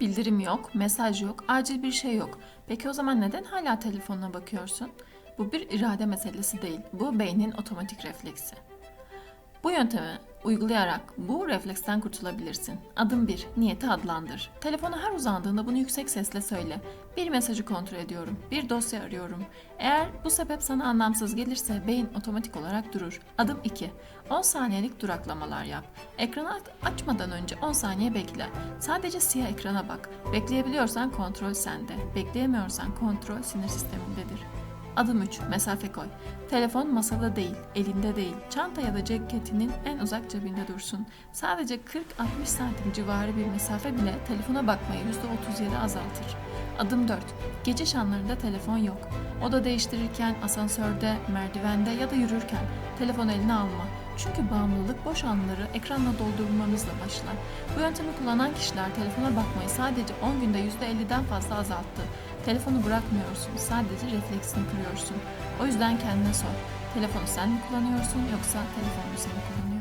Bildirim yok, mesaj yok, acil bir şey yok. Peki o zaman neden hala telefonuna bakıyorsun? Bu bir irade meselesi değil. Bu beynin otomatik refleksi. Bu yöntemi uygulayarak bu refleksten kurtulabilirsin. Adım 1. Niyeti adlandır. Telefona her uzandığında bunu yüksek sesle söyle. Bir mesajı kontrol ediyorum. Bir dosya arıyorum. Eğer bu sebep sana anlamsız gelirse beyin otomatik olarak durur. Adım 2. 10 saniyelik duraklamalar yap. Ekranı aç- açmadan önce 10 saniye bekle. Sadece siyah ekrana bak. Bekleyebiliyorsan kontrol sende. Bekleyemiyorsan kontrol sinir sistemindedir. Adım 3. Mesafe koy. Telefon masada değil, elinde değil, çanta ya da ceketinin en uzak cebinde dursun. Sadece 40-60 santim civarı bir mesafe bile telefona bakmayı %37 azaltır. Adım 4. Gece şanlarında telefon yok. Oda değiştirirken, asansörde, merdivende ya da yürürken telefon eline alma. Çünkü bağımlılık boş anları ekranla doldurmamızla başlar. Bu yöntemi kullanan kişiler telefona bakmayı sadece 10 günde %50'den fazla azalttı. Telefonu bırakmıyorsun, sadece refleksini kırıyorsun. O yüzden kendine sor. Telefonu sen mi kullanıyorsun yoksa telefon mu seni kullanıyor?